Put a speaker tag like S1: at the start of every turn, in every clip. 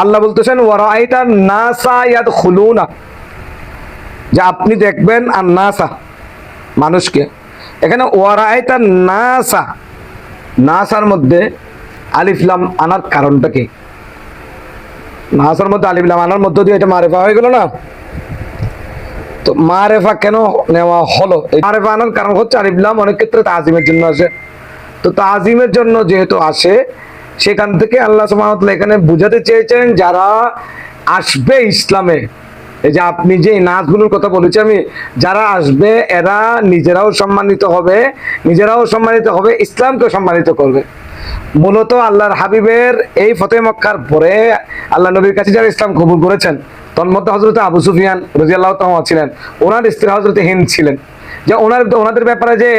S1: আল্লাহ বলতেছেন নাসা ইয়াদ খুলুনা যে আপনি দেখবেন আর নাসা, মানুষকে। এখানে ওয়ারাইতা নাসা, নাসার মধ্যে আলিফলাম আনার কারণটা কি? নাসার মধ্যে আলিফলাম আনার মধ্য দিয়ে এটা মারেফা হয়ে গেল না? তো মারেফা কেন নেওয়া হলো? মারেফা আনার কারণ হচ্ছে আলিফলাম অনেক ক্ষেত্রে তাজিমের জন্য আসে। তো তাজিমের জন্য যেহেতু আসে সেখান থেকে আল্লাহ সুবহানাহু এখানে বুঝাতে চেয়েছেন যারা আসবে ইসলামে। এই যে আপনি যে নাচগুলোর কথা বলেছি আমি যারা আসবে, এরা নিজেরাও সম্মানিত হবে, নিজেরাও সম্মানিত হবে ইসলামকে সম্মানিত করবে। মূলত আল্লাহর হাবিবের এই ফতে মক্কার পরে আল্লাহ নবীর কাছে যারা ইসলাম কবুল করেছেন, তন্মধ্যে হজরত আবু সুফিয়ান রাজিয়াল্লাহু ছিলেন, ওনার স্ত্রী হজরত হিন্দ ছিলেন। যে ওনার ওনাদের ব্যাপারে যে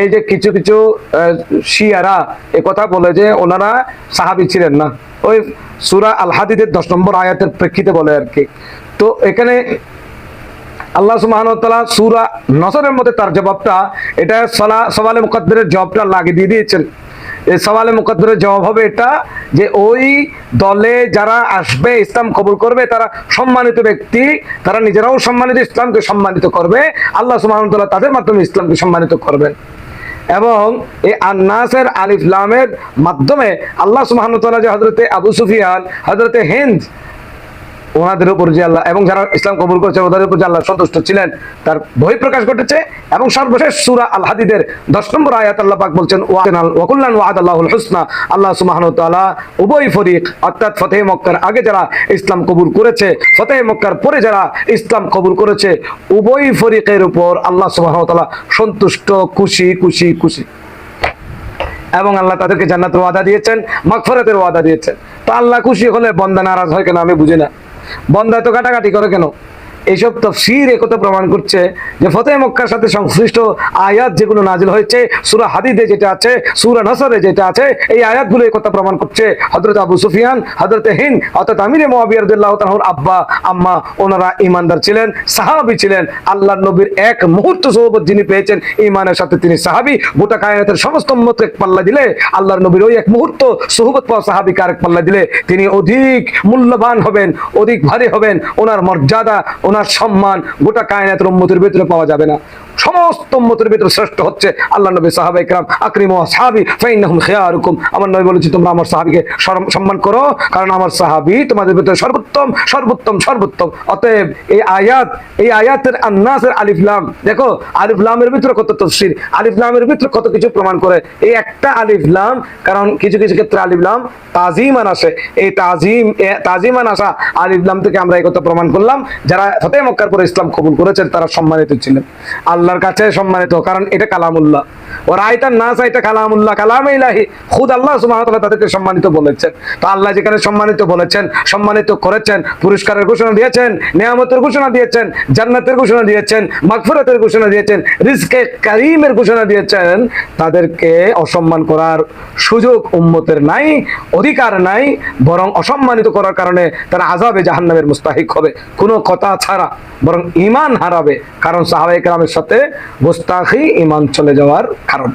S1: এই যে কিছু কিছু শিয়ারা এ কথা বলে যে ওনারা সাহাবি ছিলেন না। ওই সুরা আল হাদিদের দশ নম্বর আয়াতের প্রেক্ষিতে বলে আর কি। তো এখানে আল্লাহ সুবাহানতালা সুরা নসরের মধ্যে তার জবাবটা, এটা সলা সবালে মুকদ্দের জবাবটা লাগিয়ে দিয়ে দিয়েছেন। সওয়ালে মুকদ্দরের জবাব হবে এটা যে ওই দলে যারা আসবে, ইসলাম কবুল করবে, তারা সম্মানিত ব্যক্তি, তারা নিজেরাও সম্মানিত, ইসলামকে সম্মানিত করবে। আল্লাহ সুবাহানতাল্লাহ তাদের মাধ্যমে ইসলামকে সম্মানিত করবেন। এবং এই আন্নাসের আলিফলামের মাধ্যমে আল্লাহ সুবাহানুতাল্লাহ যে হজরতে আবু সুফিয়ান হজরতে হিন্দ ওনাদের উপর যে আল্লাহ এবং যারা ইসলাম কবুল করেছে ওদের উপর যে আল্লাহ সন্তুষ্ট ছিলেন, তার বই প্রকাশ ঘটেছে। এবং সর্বশেষ সুরা আল হাদিদের দশ নম্বর আয়াত আল্লাহ পাক বলছেন ওয়াদাল ওয়াকুল্লান ওয়াদ আল্লাহুল হুসনা আল্লাহ সুবহানাহু ওয়া তাআলা উভয় ফরিক, অর্থাৎ ফতেহ মক্কার আগে যারা ইসলাম কবুল করেছে, ফতেহ মক্কার পরে যারা ইসলাম কবুল করেছে, উভয় ফরিকের উপর আল্লাহ সুবহানাহু ওয়া তাআলা সন্তুষ্ট, খুশি খুশি খুশি। এবং আল্লাহ তাদেরকে জান্নাতের ওয়াদা দিয়েছেন, মাগফিরাতের ওয়াদা দিয়েছেন। তো আল্লাহ খুশি হলে বন্দা নারাজ হয় কেন আমি বুঝি না। বন্দা তো কাটাকাটি করো কেন? এইসব তফসির একথা প্রমাণ করছে যে ফতেহ মক্কার সাথে সংশ্লিষ্ট আয়াত যেগুলো নাজিল হয়েছে, সুরা হাদিদে যেটা আছে, সুরা নসরে যেটা আছে, এই আয়াতগুলো কথা প্রমাণ করছে হজরত আবু সুফিয়ান হজরত হিন্দ অর্থাৎ আমিরে মহাবিয়ারদুল্লাহ তাহুর আব্বা, আম্মা, ওনারা ইমানদার ছিলেন, সাহাবি ছিলেন আল্লাহ নবীর এক মুহূর্ত সহবত যিনি পেয়েছেন ইমানের সাথে তিনি সাহাবি, গোটা কায়নাতের সমস্ত উম্মত এক পাল্লা দিলে, আল্লাহর নবীর ওই এক মুহূর্ত সহবত পাওয়া সাহাবিকে আরেক পাল্লা দিলে, তিনি অধিক মূল্যবান হবেন, অধিক ভারী হবেন, ওনার মর্যাদা ওনার সম্মান গোটা কায়নাতের উম্মতের ভিতরে পাওয়া যাবে না। সমস্ত উম্মতের ভিতরে শ্রেষ্ঠ হচ্ছে আল্লাহ নবী সাহাবা ইকরাম, আকরিম ও সাহাবি ফাইন্নাহুম খিয়ারুকুম। আমার নবী বলেছি, তোমরা আমার সাহাবিকে সম্মান করো, কারণ আমার সাহাবি তোমাদের ভিতরে সর্বোত্তম সর্বোত্তম সর্বোত্তম। অতএব এই আয়াত এই আয়াতের আন্নাসের আলিফলাম দেখো আলিফলামের ভিতরে কত তফসির আলিফলামের ভিতরে কত কিছু প্রমাণ করে। এই একটা আলিফলাম কারণ কিছু কিছু ক্ষেত্রে আলিফলাম তাজিমান আসে। এই তাজিম তাজিমান আসা আলিফলাম থেকে আমরা এই কথা প্রমাণ করলাম। যারা ফতে মক্কার পরে ইসলাম কবুল করেছেন, তারা সম্মানিত ছিলেন। আল্লাহর কাছে সম্মানিত, কারণ এটা কালামুল্লাহ। ও রায়তার নাস এটা কালামুল্লাহ, কালাম ইলাহি। খুদ আল্লাহ তাআলা তাদেরকে সম্মানিত বলেছেন। তো আল্লাহ যেখানে সম্মানিত বলেছেন, সম্মানিত করেছেন, পুরস্কারের ঘোষণা দিয়েছেন, নিয়ামতের ঘোষণা দিয়েছেন, জান্নাতের ঘোষণা দিয়েছেন, মাগফিরাতের ঘোষণা দিয়েছেন, রিজকে কারিমের ঘোষণা দিয়েছেন, তাদেরকে অসম্মান করার সুযোগ উম্মতের নাই, অধিকার নাই, বরং অসম্মানিত করার কারণে তারা আজাবে জাহান্নামের মুস্তাহিক হবে। কোনো কথা ছাড়া, বরং ইমান হারাবে, কারণ সাহাবায়ে কেরামের সাথে গোস্তাখি ইমান চলে যাওয়ার কারণ।